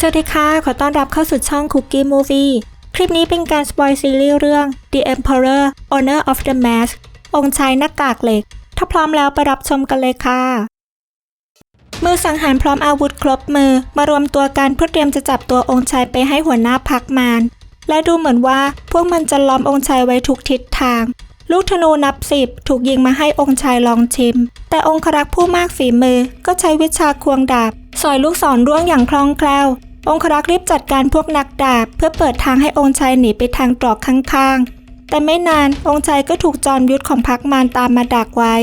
สวัสดีค่ะ ขอต้อนรับเข้าสู่ช่อง Cookie Movie คลิปนี้เป็นการสปอยซีรีส์เรื่อง The Emperor Honor of the Mask องค์ชายหน้ากากเหล็ก ถ้าพร้อมแล้วไปรับชมกันเลยค่ะ มือสังหารพร้อมอาวุธครบมือมารวมตัวกันเพื่อเตรียมจะจับตัวองค์ชายไปให้หัวหน้าพักมารและดูเหมือนว่าพวกมันจะล้อมองค์ชายไว้ทุกทิศทาง ลูกธนูนับสิบถูกยิงมาให้องค์ชายลองชิม แต่องครักษ์ผู้มากฝีมือก็ใช้วิชาควงดาบสอยลูกศรร่วงอย่างคล่องแคล่ว องครักษ์รีบจัดการพวกนักดาบ เพื่อเปิดทางให้องค์ชายหนีไปทางตรอกข้างๆ แต่ไม่นานองค์ชายก็ถูกจอมยุทธของพักมารตามมาดักไว้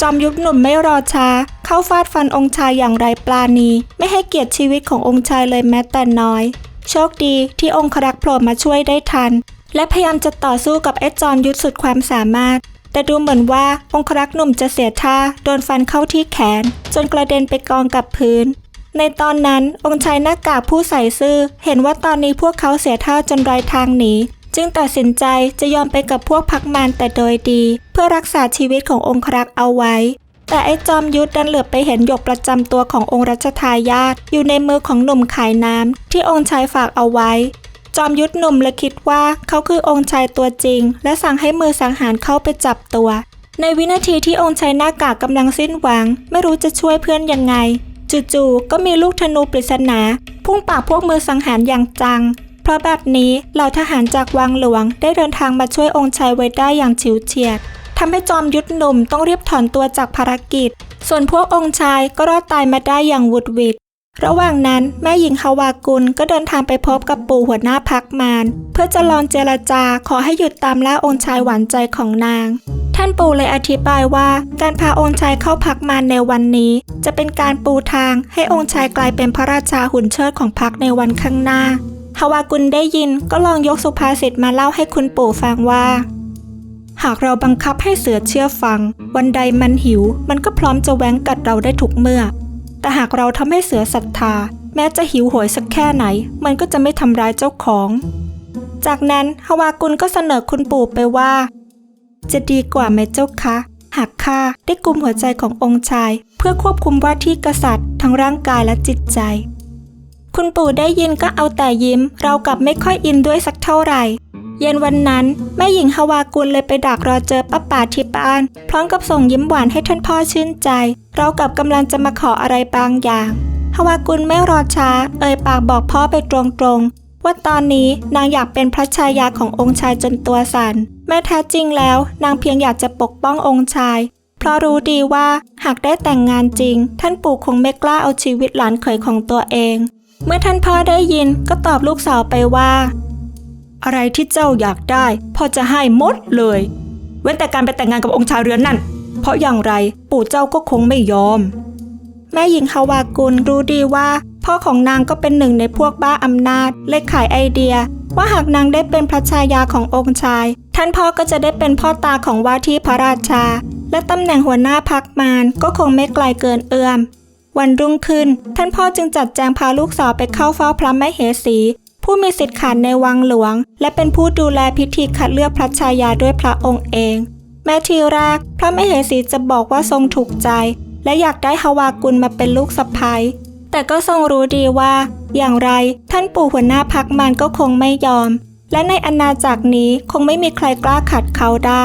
จอมยุทธหนุ่มไม่รอช้า เข้าฟาดฟันองค์ชายอย่างไรปลาณี ไม่ให้เกียรติชีวิตขององค์ชายเลยแม้แต่น้อย โชคดีที่องครักษ์โผล่มาช่วยได้ทัน และพยายามจะต่อสู้กับไอ้จอมยุทธสุดความสามารถแต่ดูเหมือนว่าองครักษ์หนุ่มจะเสียท่าโดนฟันเข้าที่แขน จนกระเด็นไปกองกับพื้น ในตอนนั้นองค์ชายหน้ากากผู้ใส่ซื่อ เห็นว่าตอนนี้พวกเขาเสียท่าจนไร้ทางหนีจึงตัดสินใจจะยอมไปกับพวกพักมารแต่โดยดี เพื่อรักษาชีวิตขององครักษ์เอาไว้ แต่ไอ้จอมยุทธดันเหลือบไปเห็นหยกประจำตัวขององค์รัชทายาทอยู่ในมือของหนุ่มขายน้ำที่องค์ชายฝากเอาไว้ จอมยุทธหนุ่มเลยคิดว่าเขาคือองค์ชายตัวจริง และสั่งให้มือสังหารเข้าไปจับตัวในวินาทีที่องค์ชายหน้ากากกำลังสิ้นหวัง ไม่รู้จะช่วยเพื่อนยังไง จู่ๆก็มีลูกธนูปริศนาพุ่งป่ากพวกมือสังหารอย่างจัง เพราะแบบนี้เหล่าทหารจากวังหลวงได้เดินทางมาช่วยองค์ชายไว้ได้อย่างฉิวเฉียดทำให้จอมยุทธหนุ่มต้องรีบถอนตัวจากภารกิจ ส่วนพวกองค์ชายก็รอดตายมาได้อย่างหวุดหวิด ระหว่างนั้นแม่หญิงฮาวากุลก็เดินทางไปพบกับปู่หัวหน้าพักมารเพื่อจะลองเจรจาขอให้หยุดตามล่าองค์ชายหวานใจของนาง ท่านปู่เลยอธิบายว่าการพาองค์ชายเข้าพักมารในวันนี้ จะเป็นการปูทางให้องค์ชายกลายเป็นพระราชาหุ่นเชิดของพักในวันข้างหน้าฮาวากุลได้ยินก็ลองยกสุภาษิตมาเล่าให้คุณปู่ฟังว่า หากเราบังคับให้เสือเชื่อฟัง วันใดมันหิว มันก็พร้อมจะแหวงกัดเราได้ทุกเมื่อ แต่หากเราทำให้เสือศรัทธา แม้จะหิวโหยสักแค่ไหน มันก็จะไม่ทำร้ายเจ้าของ จากนั้นฮาวากุลก็เสนอคุณปู่ไปว่า จะดีกว่าไหมเจ้าคะ หากข้าได้กุมหัวใจขององค์ชาย เพื่อควบคุมว่าที่กษัตริย์ ทั้งร่างกายและจิตใจ คุณปู่ได้ยินก็เอาแต่ยิ้ม เรากลับไม่ค่อยอินด้วยสักเท่าไหร่ เย็นวันนั้นแม่หญิงฮาวากุลเลยไปดักรอเจอป้าป่าที่บ้าน พร้อมกับส่งยิ้มหวานให้ท่านพ่อชื่นใจ เรากับกำลังจะมาขออะไรบางอย่างฮาวากุลไม่รอช้า เอ่ยปากบอกพ่อไปตรงๆ ว่าตอนนี้นางอยากเป็นพระชายาขององค์ชายจนตัวสัน่นแม้แท้จริงแล้ว นางเพียงอยากจะปกป้ององค์ชาย เพราะรู้ดีว่าหากได้แต่งงานจริง ท่านปู่คงไม่กล้าเอาชีวิตหลานเขยของตัวเอง เมื่อท่านพ่อได้ยินก็ตอบลูกสาวไปว่า อะไรที่เจ้าอยากได้พ่อจะให้หมดเลย เว้นแต่การไปแต่งงานกับองค์ชายเรือนนั่น เพราะอย่างไรปู่เจ้าก็คงไม่ยอม แม่หญิงฮาวากุลรู้ดีว่า พ่อของนางก็เป็นหนึ่งในพวกบ้าอำนาจเลยขายไอเดีย ว่าหากนางได้เป็นพระชายาขององค์ชาย ท่านพ่อก็จะได้เป็นพ่อตาของว่าที่พระราชา และตำแหน่งหัวหน้าพักมารก็คงไม่ไกลเกินเอื้อมวันรุ่งขึ้น ท่านพ่อจึงจัดแจงพาลูกสาวไปเข้าเฝ้าพระมเหสี ผู้มีสิทธิ์ขาดในวังหลวง และเป็นผู้ดูแลพิธีคัดเลือกพระชายาด้วยพระองค์เอง แม้ทีแรกพระมเหสีจะบอกว่าทรงถูกใจ และอยากได้ฮาวากุลมาเป็นลูกสะใภ้แต่ก็ทรงรู้ดีว่า อย่างไรท่านปู่หัวหน้าพักมันก็คงไม่ยอม และในอาณาจักรนี้คงไม่มีใครกล้าขัดเขาได้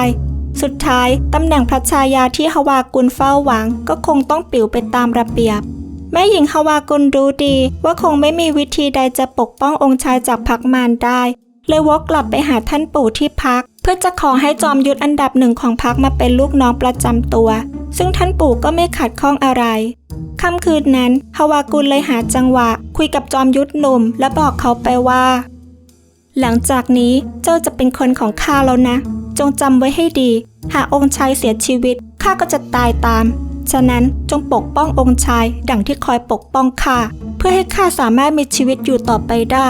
สุดท้ายตำแหน่งพระชายาที่ฮาวากุลเฝ้าหวังก็คงต้องปิวไปตามระเบียบ แม่หญิงฮาวากุลรู้ดี ว่าคงไม่มีวิธีใดจะปกป้ององค์ชายจากพักมารได้ เลยวกกลับไปหาท่านปู่ที่พัก เพื่อจะขอให้จอมยุทธอันดับหนึ่งของพักมาเป็นลูกน้องประจำตัว ซึ่งท่านปู่ก็ไม่ขัดข้องอะไรค่ำคืนนั้นฮาวากุลเลยหาจังหวะ คุยกับจอมยุทธหนุ่ม และบอกเขาไปว่า หลังจากนี้เจ้าจะเป็นคนของข้าแล้วนะ จงจำไว้ให้ดี หากองค์ชายเสียชีวิตข้าก็จะตายตาม ฉะนั้นจงปกป้ององค์ชายดังที่คอยปกป้องข้าเพื่อให้ข้าสามารถมีชีวิตอยู่ต่อไปได้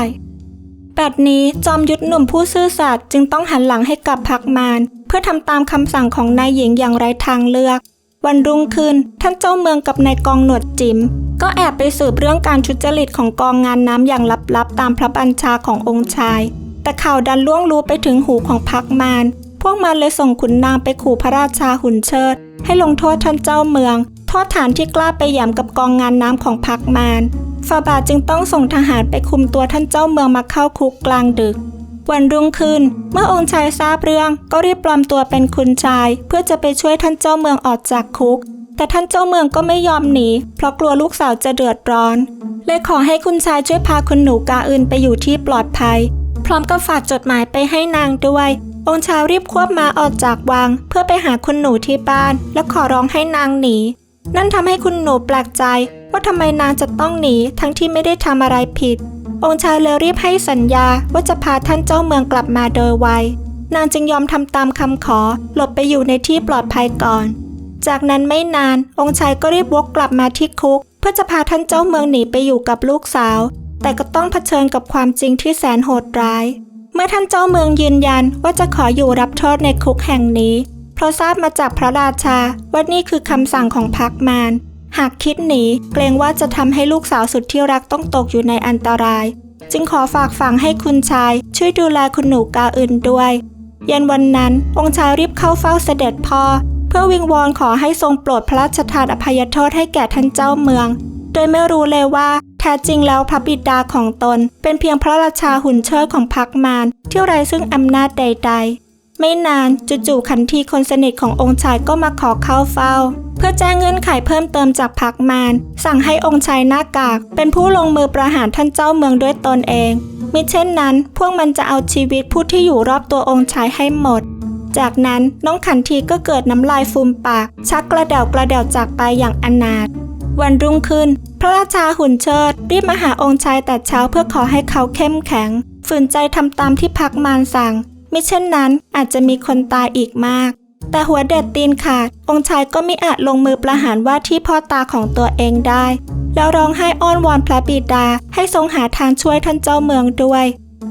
แบบนี้จอมยุทธหนุ่มผู้ซื่อสัตย์จึงต้องหันหลังให้กับพักมารเพื่อทำตามคำสั่งของนายหญิงอย่างไร้ทางเลือก วันรุ่งขึ้นท่านเจ้าเมืองกับนายกองหนวดจิม ก็แอบไปสืบเรื่องการทุจริตของกองงานน้ำอย่างลับๆ ตามพระบัญชาขององค์ชาย แต่ข่าวดันล่วงรู้ไปถึงหูของพักมารพวกมันเลยส่งขุนนางไปขู่พระราชาหุ่นเชิด ให้ลงโทษท่านเจ้าเมือง โทษฐานที่กล้าไปหย่ำกับกองงานน้ำของพักมารฟาบาทจึงต้องส่งทหารไปคุมตัวท่านเจ้าเมืองมาเข้าคุกกลางดึก วันรุ่งขึ้น เมื่อองค์ชายทราบเรื่องก็รีบปลอมตัวเป็นคุณชาย เพื่อจะไปช่วยท่านเจ้าเมืองออกจากคุก แต่ท่านเจ้าเมืองก็ไม่ยอมหนี เพราะกลัวลูกสาวจะเดือดร้อน เลยขอให้คุณชายช่วยพาคุณหนูกาอื่นไปอยู่ที่ปลอดภัย พร้อมกับฝากจดหมายไปให้นางด้วย องค์ชายรีบควบมาออกจากวัง เพื่อไปหาคุณหนูที่บ้าน และขอร้องให้นางหนี นั่นทำให้คุณหนูแปลกใจ ว่าทำไมนางจะต้องหนีทั้งที่ไม่ได้ทำอะไรผิด องค์ชายเลยรีบให้สัญญาว่าจะพาท่านเจ้าเมืองกลับมาโดยไวนางจึงยอมทำตามคำขอ หลบไปอยู่ในที่ปลอดภัยก่อน จากนั้นไม่นาน องค์ชายก็รีบวกกลับมาที่คุก เพื่อจะพาท่านเจ้าเมืองหนีไปอยู่กับลูกสาว แต่ก็ต้องเผชิญกับความจริงที่แสนโหดร้าย เมื่อท่านเจ้าเมืองยืนยันว่าจะขออยู่รับโทษในคุกแห่งนี้ เพราะทราบมาจากพระราชาว่านี่คือคำสั่งของพักมาร หากคิดหนีเกรงว่าจะทำให้ลูกสาวสุดที่รักต้องตกอยู่ในอันตราย จึงขอฝากฝังให้คุณชาย ช่วยดูแลคุณหนูกาอื่นด้วย เย็นวันนั้น องค์ชายรีบเข้าเฝ้าเสด็จพ่อ เพื่อวิงวอนขอให้ทรงโปรดพระราชทานอภัยโทษให้แก่ท่านเจ้าเมือง โดยไม่รู้เลยว่า แท้จริงแล้วพระบิดาของตน เป็นเพียงพระราชาหุ่นเชิดของพักมารที่ไร้ซึ่งอำนาจใด ๆไม่นานจู่ๆขันทีคนสนิทขององค์ชายก็มาขอเข้าเฝ้า เพื่อแจ้งเงื่อนไขเพิ่มเติมจากพักมารสั่งให้องค์ชายหน้ากาก เป็นผู้ลงมือประหารท่านเจ้าเมืองด้วยตนเองมิเช่นนั้น พวกมันจะเอาชีวิตผู้ที่อยู่รอบตัวองค์ชายให้หมด จากนั้นน้องขันทีก็เกิดน้ำลายฟูมปาก ชักกระเดากระเดาจากไปอย่างอนาถ วันรุ่งขึ้น พระราชาหุ่นเชิดรีบมาหาองค์ชายแต่เช้าเพื่อขอให้เขาเข้มแข็ง ฝืนใจทำตามที่พักมารสั่งมิเช่นนั้นอาจจะมีคนตายอีกมาก แต่หัวเด็ดตีนขาด องค์ชายก็ไม่อาจลงมือประหารว่าที่พ่อตาของตัวเองได้ แล้วร้องไห้อ้อนวอนพระบิดาให้ทรงหาทางช่วยท่านเจ้าเมืองด้วย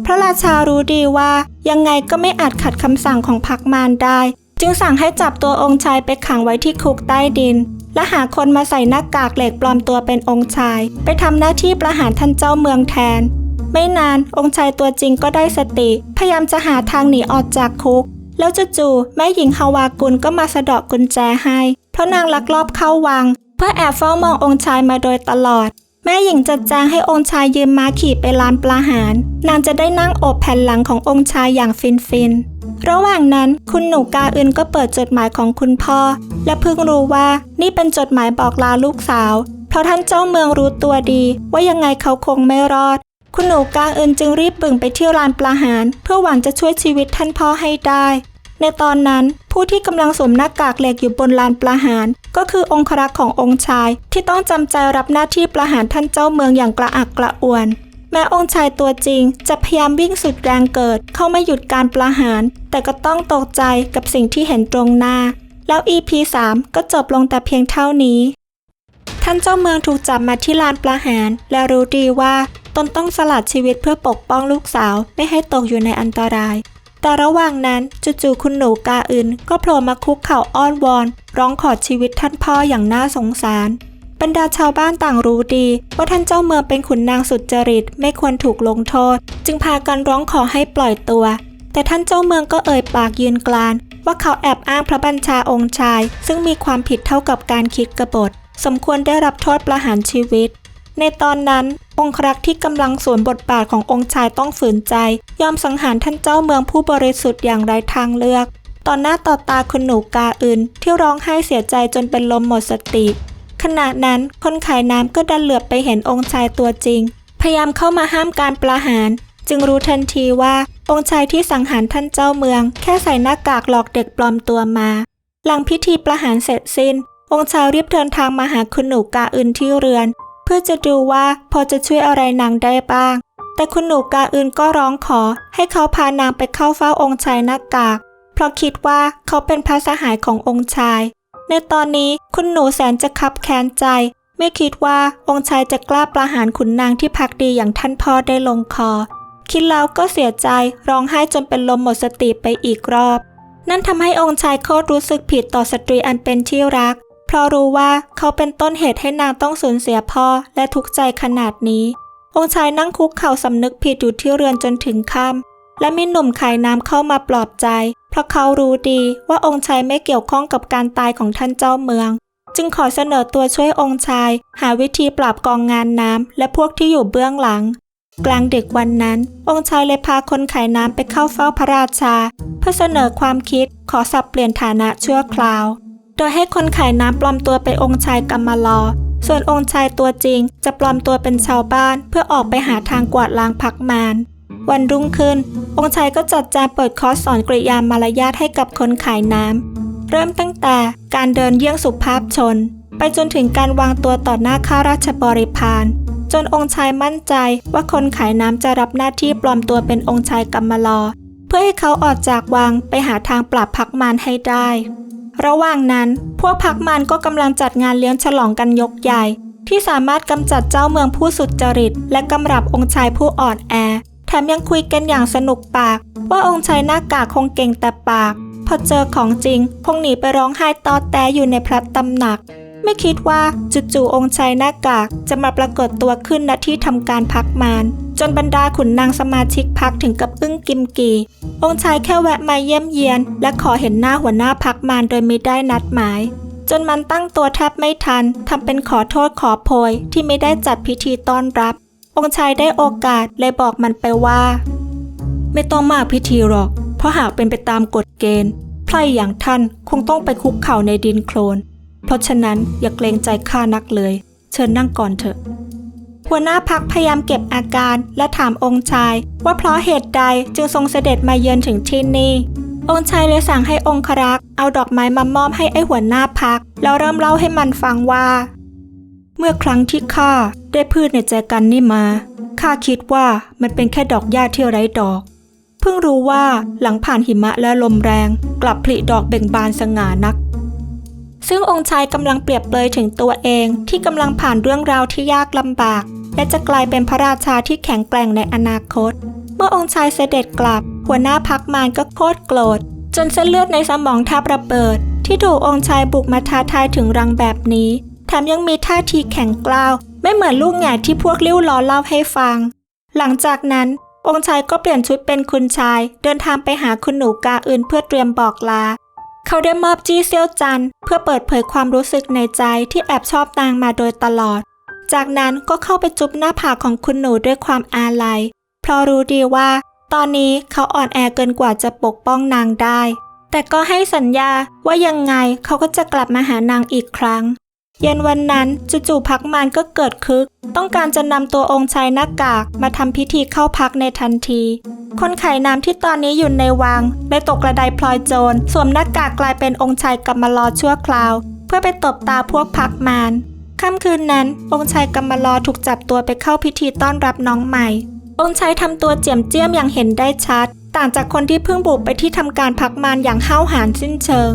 พระราชารู้ดีว่ายังไงก็ไม่อาจขัดคำสั่งของพักมารได้ จึงสั่งให้จับตัวองค์ชายไปขังไว้ที่คุกใต้ดิน และหาคนมาใส่หน้ากากเหล็กปลอมตัวเป็นองค์ชาย ไปทำหน้าที่ประหารท่านเจ้าเมืองแทน ไม่นานองค์ชายตัวจริงก็ได้สติ พยายามจะหาทางหนีออกจากคุก แล้วจู่ๆแม่หญิงฮาวากุลก็มาสะดอกกุญแจให้ เพราะนางลักลอบเข้าวัง เพื่อแอบเฝ้ามององค์ชายมาโดยตลอด แม่หญิงจัดแจงให้องค์ชายยืมม้าขี่ไปลานปลาหาร นางจะได้นั่งอบแผ่นหลังขององค์ชายอย่างฟินฟิน ระหว่างนั้นคุณหนูกาอึนก็เปิดจดหมายของคุณพ่อ และเพิ่งรู้ว่านี่เป็นจดหมายบอกลาลูกสาว เพราะท่านเจ้าเมืองรู้ตัวดีว่ายังไงเขาคงไม่รอด คุณหนูกาอึนจึงรีบบึ่งไปที่ลานปลาหาร เพื่อหวังจะช่วยชีวิตท่านพ่อให้ได้ ในตอนนั้นผู้ที่กำลังสวมหน้ากากเหล็กอยู่บนลานประหาร ก็คือองครักษ์ขององค์ชาย ที่ต้องจำใจรับหน้าที่ประหารท่านเจ้าเมืองอย่างกระอักกระอ่วน แม้องค์ชายตัวจริง จะพยายามวิ่งสุดแรงเกิด เข้ามาหยุดการประหาร แต่ก็ต้องตกใจกับสิ่งที่เห็นตรงหน้า แล้ว EP 3 ก็จบลงแต่เพียงเท่านี้ ท่านเจ้าเมืองถูกจับมาที่ลานประหาร และรู้ดีว่าตนต้องสละชีวิตเพื่อปกป้องลูกสาวไม่ให้ตกอยู่ในอันตราย แต่ระหว่างนั้นจู่ๆคุณหนูกาอึนก็โผล่มาคุกเข่าอ้อนวอน ร้องขอชีวิตท่านพ่ออย่างน่าสงสาร บรรดาชาวบ้านต่างรู้ดี ว่าท่านเจ้าเมืองเป็นขุนนางสุดจริตไม่ควรถูกลงโทษ จึงพากันร้องขอให้ปล่อยตัว แต่ท่านเจ้าเมืองก็เอ่ยปากยืนกลาน ว่าเขาแอบอ้างพระบัญชาองค์ชาย ซึ่งมีความผิดเท่ากับการคิดกบฏ สมควรได้รับโทษประหารชีวิต ในตอนนั้น องครักษ์ที่กำลังสวมบทบาทขององค์ชายต้องฝืนใจ ยอมสังหารท่านเจ้าเมืองผู้บริสุทธิ์อย่างไร้ทางเลือก ต่อหน้าต่อตาคุณหนูกาอื่น ที่ร้องไห้เสียใจจนเป็นลมหมดสติ ขณะนั้นคนขายน้ำก็ดันเหลือบไปเห็นองค์ชายตัวจริง พยายามเข้ามาห้ามการประหาร จึงรู้ทันทีว่าองค์ชายที่สังหารท่านเจ้าเมือง แค่ใส่หน้ากากหลอกเด็กปลอมตัวมา หลังพิธีประหารเสร็จสิ้น องค์ชายรีบเดินทางมาหาคุณหนูกาอื่นที่เรือน เพื่อจะดูว่าพอจะช่วยอะไรนางได้บ้าง แต่คุณหนูกาอื่นก็ร้องขอให้เขาพานางไปเข้าเฝ้าองค์ชายหน้ากาก เพราะคิดว่าเขาเป็นพระสหายขององค์ชาย ในตอนนี้คุณหนูแสนจะคับแค้นใจ ไม่คิดว่าองค์ชายจะกล้าประหารขุนนางที่พักดีอย่างท่านพ่อได้ลงคอ คิดแล้วก็เสียใจร้องไห้จนเป็นลมหมดสติไปอีกรอบ นั่นทำให้องค์ชายโคตรรู้สึกผิดต่อสตรีอันเป็นที่รักเราะรู้ว่าเขาเป็นต้นเหตุให้นางต้องสูญเสียพ่อและทุกข์ใจขนาดนี้ องค์ชายนั่งคุกเข่าสำนึกผิดอยู่ที่เรือนจนถึงค่ำและมีหนุ่มขายน้ำเข้ามาปลอบใจ เพราะเขารู้ดีว่าองค์ชายไม่เกี่ยวข้องกับการตายของท่านเจ้าเมือง จึงขอเสนอตัวช่วยองค์ชาย หาวิธีปราบกองงานน้ำและพวกที่อยู่เบื้องหลังกลางดึกวันนั้น องค์ชายเลยพาคนขายน้ำไปเข้าเฝ้าพระราชา เพื่อเสนอความคิดขอสับเปลี่ยนฐานะชั่วคราว ดยให้คนขายน้ำปลอมตัวเป็นองค์ชายกำมะลอ ส่วนองค์ชายตัวจริง จะปลอมตัวเป็นชาวบ้านเพื่อออกไปหาทางกวาดล้างพักมารวันรุ่งขึ้น องค์ชายก็จัดแจงเปิดคอร์สสอนกริยามารยาทให้กับคนขายน้ำ เริ่มตั้งแต่การเดินเยี่ยงสุภาพชน ไปจนถึงการวางตัวต่อหน้าข้าราชบริพารจนองค์ชายมั่นใจว่าคนขายน้ำจะรับหน้าที่ปลอมตัวเป็นองค์ชายกำมะลอ เพื่อให้เขาออกจากวังไปหาทางปราบพักมารให้ได้ ระหว่างนั้น พวกพักมันก็กำลังจัดงานเลี้ยงฉลองกันยกใหญ่ ที่สามารถกำจัดเจ้าเมืองผู้สุดจริต และกำรับองค์ชายผู้อ่อนแอ แถมยังคุยกันอย่างสนุกปาก ว่าองค์ชายหน้ากากคงเก่งแต่ปาก พอเจอของจริง คงหนีไปร้องไห้ตอแตอยู่ในพระตำหนัก ไม่คิดว่าจู่ๆองค์ชายหน้ากากจะมาปรากฏตัวขึ้นณที่ทำการพักมารจนบรรดาขุนนางสมาชิกพักถึงกับอึ้งกิมกีองค์ชายแค่แวะมาเยี่ยมเยียน และขอเห็นหน้าหัวหน้าพักมารโดยไม่ได้นัดหมาย จนมันตั้งตัวแทบไม่ทันทำเป็นขอโทษขอโพยที่ไม่ได้จัดพิธีต้อนรับ องค์ชายได้โอกาสเลยบอกมันไปว่า ไม่ต้องมาพิธีหรอก เพราะหากเป็นไปตามกฎเกณฑ์ไพรอย่างท่านคงต้องไปคุกเข่าในดินโคลน ราะฉะนั้นอย่าเกรงใจข้านักเลย เชิญนั่งก่อนเถอะ หัวหน้าพักพยายามเก็บอาการและถามองค์ชาย ว่าเพราะเหตุใดจึงทรงเสด็จมาเยือนถึงที่นี่องค์ชายเลยสั่งให้องครักษ์เอาดอกไม้มามอบให้ไอหัวหน้าพัก แล้วเริ่มเล่าให้มันฟังว่า เมื่อครั้งที่ข้าได้พืชในใจกันนี่มาข้าคิดว่ามันเป็นแค่ดอกหญ้าที่ไร้ดอก เพิ่งรู้ว่าหลังผ่านหิมะและลมแรง กลับผลิดอกเบ่งบานสง่านัก ซึ่งองค์ชายกำลังเปรียบเปรยถึงตัวเองที่กำลังผ่านเรื่องราวที่ยากลำบาก และจะกลายเป็นพระราชาที่แข็งแกร่งในอนาคต เมื่อองค์ชายเสด็จกลับ หัวหน้าพักมารก็โคตรโกรธ จนเส้นเลือดในสมองแทบระเบิด ที่ถูกองค์ชายบุกมาท้าทายถึงรังแบบนี้ แถมยังมีท่าทีแข็งกร้าว ไม่เหมือนลูกแง่ที่พวกลิ้วล้อเล่าให้ฟัง หลังจากนั้นองค์ชายก็เปลี่ยนชุดเป็นคุณชาย เดินทางไปหาคุณหนูกาอื่นเพื่อเตรียมบอกลา เขาได้มอบจี้เซียวจันเพื่อเปิดเผยความรู้สึกในใจที่แอบชอบนางมาโดยตลอด จากนั้นก็เข้าไปจุบหน้าผากของคุณหนูด้วยความอาลัย เพราะรู้ดีว่า ตอนนี้เขาอ่อนแอเกินกว่าจะปกป้องนางได้ แต่ก็ให้สัญญาว่ายังไงเขาก็จะกลับมาหานางอีกครั้ง เย็นวันนั้นจู่ๆพักมารก็เกิดคึก ต้องการจะนำตัวองค์ชายหน้ากากมาทำพิธีเข้าพักในทันที คนไขน้ำที่ตอนนี้อยู่ในวังได้ตกกระไดพลอยโจร สวมหน้ากากกลายเป็นองค์ชายกำมะลอชั่วคราว เพื่อไปตบตาพวกพักมารค่ำคืนนั้น องค์ชายกำมะลอถูกจับตัวไปเข้าพิธีต้อนรับน้องใหม่ องค์ชายทำตัวเจียมเจียมอย่างเห็นได้ชัด ต่างจากคนที่เพิ่งบุกไปที่ทำการพักมารอย่างห้าวหาญสิ้นเชิง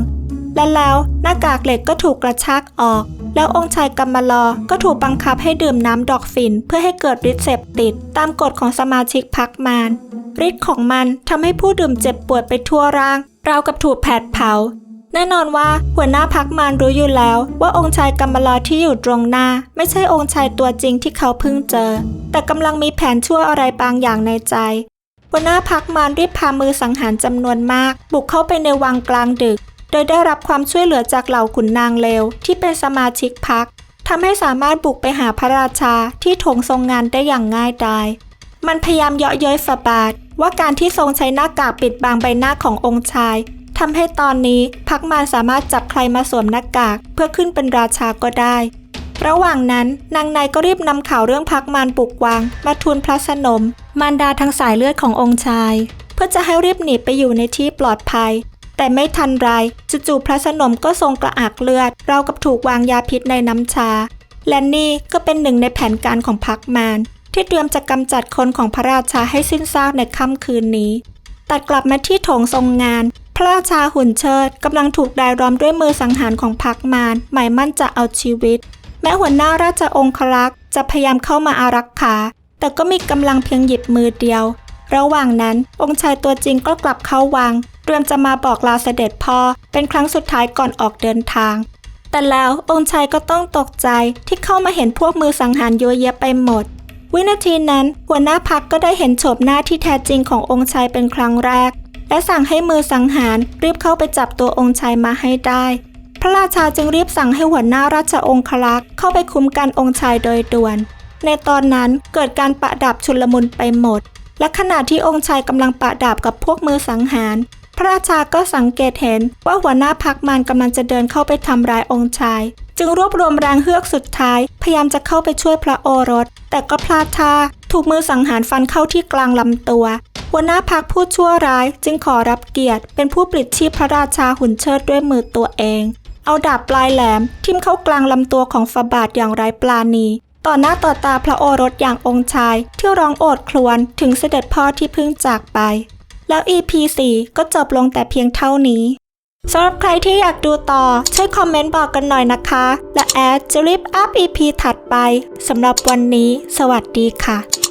และแล้วหน้ากากเหล็กก็ถูกกระชากออก แล้วองค์ชายกัมมาลอก็ถูกบังคับให้ดื่มน้ำดอกฝิ่นเพื่อให้เกิดฤทธิ์เสพติด ตามกฎของสมาชิกพักมารฤทธิ์ของมันทำให้ผู้ดื่มเจ็บปวดไปทั่วร่าง ราวกับถูกแผดเผา แน่นอนว่าหัวหน้าพักมารรู้อยู่แล้ว ว่าองค์ชายกัมมาลอที่อยู่ตรงหน้า ไม่ใช่องค์ชายตัวจริงที่เขาเพิ่งเจอ แต่กำลังมีแผนชั่วอะไรบางอย่างในใจหัวหน้าพักมารรีบพามือสังหารจำนวนมาก บุกเข้าไปในวังกลางดึก โดยได้รับความช่วยเหลือจากเหล่าขุนนางเลวที่เป็นสมาชิกพักทำให้สามารถบุกไปหาพระราชาที่ถงทรงงานได้อย่างง่ายดาย มันพยายามเยาะเย้ยฝาบาทว่าการที่ทรงใช้หน้ากากปิดบังใบหน้าขององค์ชายทำให้ตอนนี้พักมารสามารถจับใครมาสวมหน้ากากเพื่อขึ้นเป็นราชาก็ได้ ระหว่างนั้นนางนายก็รีบนำข่าวเรื่องพักมารปลุกวังมาทูลพระสนม มารดาทางสายเลือดขององค์ชาย เพื่อจะให้รีบหนีไปอยู่ในที่ปลอดภัย แต่ไม่ทันไรจู่ๆพระสนมก็ทรงกระอักเลือด เรากับถูกวางยาพิษในน้ำชา และนี่ก็เป็นหนึ่งในแผนการของพักมารที่เตรียมจะกำจัดคนของพระราชาให้สิ้นซากในค่ำคืนนี้ ตัดกลับมาที่โถงทรงงาน พระราชาหุ่นเชิดกำลังถูกดายล้อมด้วยมือสังหารของพักมารหมายมั่นจะเอาชีวิต แม้หัวหน้าราชองครักษ์จะพยายามเข้ามาอารักขา แต่ก็มีกำลังเพียงหยิบมือเดียวระหว่างนั้นองค์ชายตัวจริงก็กลับเข้าวัง เตรียมจะมาบอกลาเสด็จพ่อเป็นครั้งสุดท้ายก่อนออกเดินทาง แต่แล้วองค์ชายก็ต้องตกใจที่เข้ามาเห็นพวกมือสังหารเยอะแยะไปหมด วินาทีนั้นหัวหน้าพักก็ได้เห็นโฉมหน้าที่แท้จริงขององค์ชายเป็นครั้งแรก และสั่งให้มือสังหารรีบเข้าไปจับตัวองค์ชายมาให้ได้ พระราชาจึงรีบสั่งให้หัวหน้าราชองครักษ์เข้าไปคุ้มกันองค์ชายโดยด่วน ในตอนนั้นเกิดการประดับชุลมุนไปหมดและขณะที่องค์ชายกำลังประดับกับพวกมือสังหาร พระราชาก็สังเกตเห็นว่าหัวหน้าพักมันกำลังจะเดินเข้าไปทำร้ายองค์ชาย จึงรวบรวมแรงเฮือกสุดท้าย พยายามจะเข้าไปช่วยพระโอรส แต่ก็พลาดท่าถูกมือสังหารฟันเข้าที่กลางลำตัว หัวหน้าพักผู้ชั่วร้ายจึงขอรับเกียรติ เป็นผู้ปลิดชีพพระราชาหุ่นเชิดด้วยมือตัวเอง เอาดาบปลายแหลม ทิ่มเข้ากลางลำตัวของฟาบาทอย่างไร้ปลาณีต่อหน้าต่อตาพระโอรสอย่างองค์ชาย ที่ร้องโอดครวญถึงเสด็จพ่อที่เพิ่งจากไป แล้ว EP 4 ก็จบลงแต่เพียงเท่านี้สำหรับใครที่อยากดูต่อ ช่วยคอมเมนต์บอกกันหน่อยนะคะ และแอดจะรีบอัพ EP ถัดไปสำหรับวันนี้ สวัสดีค่ะ